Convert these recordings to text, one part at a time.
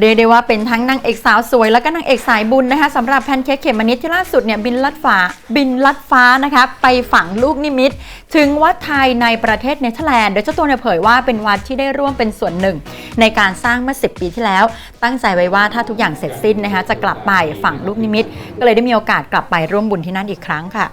เรียกได้ว่าเป็นทั้งนางเอกสาวสวย แล้วก็นางเอกสายบุญนะคะสำหรับแพนเค้กเขมมะนิดที่ล่าสุดเนี่ยบินลัดฟ้าบินลัดฟ้านะคะไปฝังลูกนิมิต ถึงวัดไทยในประเทศเนเธอร์แลนด์โดยเจ้าตัวเนี่ยเผยว่าเป็นวัดที่ได้ร่วมเป็นส่วนหนึ่ง ในการสร้างเมื่อ 10 ปีที่แล้ว ตั้งใจไว้ว่าถ้าทุกอย่างเสร็จสิ้นนะคะจะกลับไปฝังลูกนิมิต ก็เลยได้มีโอกาสกลับไปร่วมบุญที่นั่นอีกครั้งค่ะ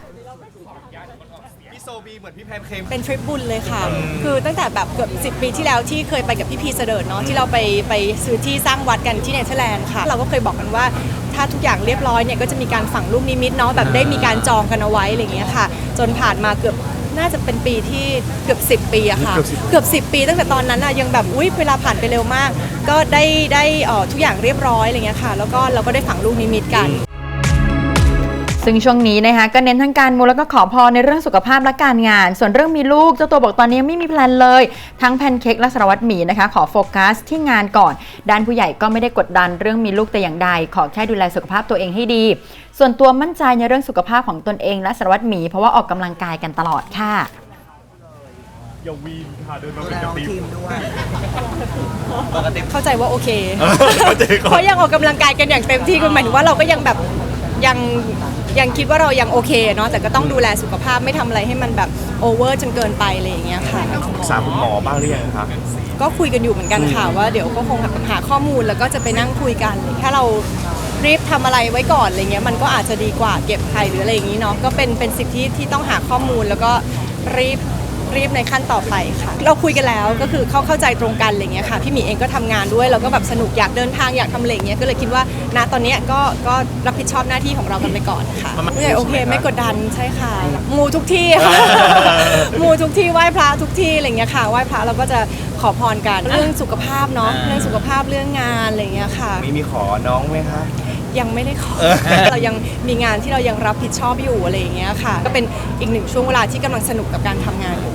พี่โซบีเหมือนพี่แพนเค้ก เป็นทริปบุญเลยค่ะ คือตั้งแต่แบบเกือบ10 ปีที่แล้วที่เคยไปกับพี่พีเสดิร์ดเนาะที่เราไปไปซื้อที่สร้างวัดกันที่เนเธอร์แลนด์ค่ะ เราก็เคยบอกกันว่า ถ้าทุกอย่างเรียบร้อยเนี่ยก็จะมีการฝังลูกนิมิตเนาะแบบได้มีการจองกันเอาไว้อะไรอย่างเงี้ยค่ะ จนผ่านมาเกือบน่าจะเป็นปีที่เกือบ 10 ปีอะค่ะ เกือบ 10 ปี ตั้งแต่ตอนนั้นอะยังแบบอุ้ยเวลาผ่านไปเร็วมาก ก็ได้ได้เอ่อทุกอย่างเรียบร้อยอะไรเงี้ยค่ะ แล้วก็เราก็ได้ฝังลูกนิมิตกัน ซึ่งช่วงนี้นะคะก็เน้นทั้งการมูแล้วก็ขอพรในเรื่องสุขภาพและการงาน ส่วนเรื่องมีลูกเจ้าตัวบอกตอนนี้ไม่มีแพลนเลย ทั้งแพนเค้กและสารวัตรหมีนะคะ ขอโฟกัสที่งานก่อน ด้านผู้ใหญ่ก็ไม่ได้กดดันเรื่องมีลูกแต่อย่างใด ขอแค่ดูแลสุขภาพตัวเองให้ดี ส่วนตัวมั่นใจในเรื่องสุขภาพของตนเองและสารวัตรหมีเพราะว่าออกกำลังกายกันตลอดค่ะอย่าวีนค่ะเดินมาดูเป็นแลกระน้องติบทีมด้วยปกติเข้าใจว่าโอเคเข้าใจก่อนเพราะยังออกกำลังกายกันอย่างเต็มที่คือหมายถึงว่าเราก็ยังแบบ ยังยังคิดว่าเรายังโอเคเนาะแต่ก็ต้องดูแลสุขภาพไม่ทำอะไรให้มันแบบโอเวอร์จนเกินไปอะไรอย่างเงี้ยค่ะ ปรึกษาคุณหมอบ้างหรือยังคะ ก็คุยกันอยู่เหมือนกันค่ะว่าเดี๋ยวก็คงหาข้อมูลแล้วก็จะไปนั่งคุยกันถ้าเรารีบทำอะไรไว้ก่อนอะไรเงี้ยมันก็อาจจะดีกว่าเก็บใครหรืออะไรอย่างงี้เนาะก็เป็นเป็นสิ่งที่ที่ต้องหาข้อมูลแล้วก็รีบ รีบในขั้นต่อไปค่ะ เราคุยกันแล้วก็คือเขาเข้าใจตรงกันอะไรเงี้ยค่ะพี่หมีเองก็ทำงานด้วยเราก็แบบสนุกอยากเดินทางอยากทำอะไรเงี้ยก็เลยคิดว่าณตอนเนี้ยก็ก็รับผิดชอบหน้าที่ของเรากันไปก่อนค่ะผู้ใหญ่โอเคไม่กดดันใช่ค่ะมูทุกที่ค่ะมูทุกที่ไหว้พระทุกที่อะไรเงี้ยค่ะไหว้พระเราก็จะขอพรกันเรื่องสุขภาพเนาะเรื่องสุขภาพเรื่องงานอะไรเงี้ยค่ะ มีมีขอน้องไหมคะยังไม่ได้ขอเรายังมีงานที่เรายังรับผิดชอบอยู่อะไรอย่างเงี้ยค่ะ ก็เป็นอีกหนึ่งช่วงเวลาที่กำลังสนุกกับการทำงานอยู่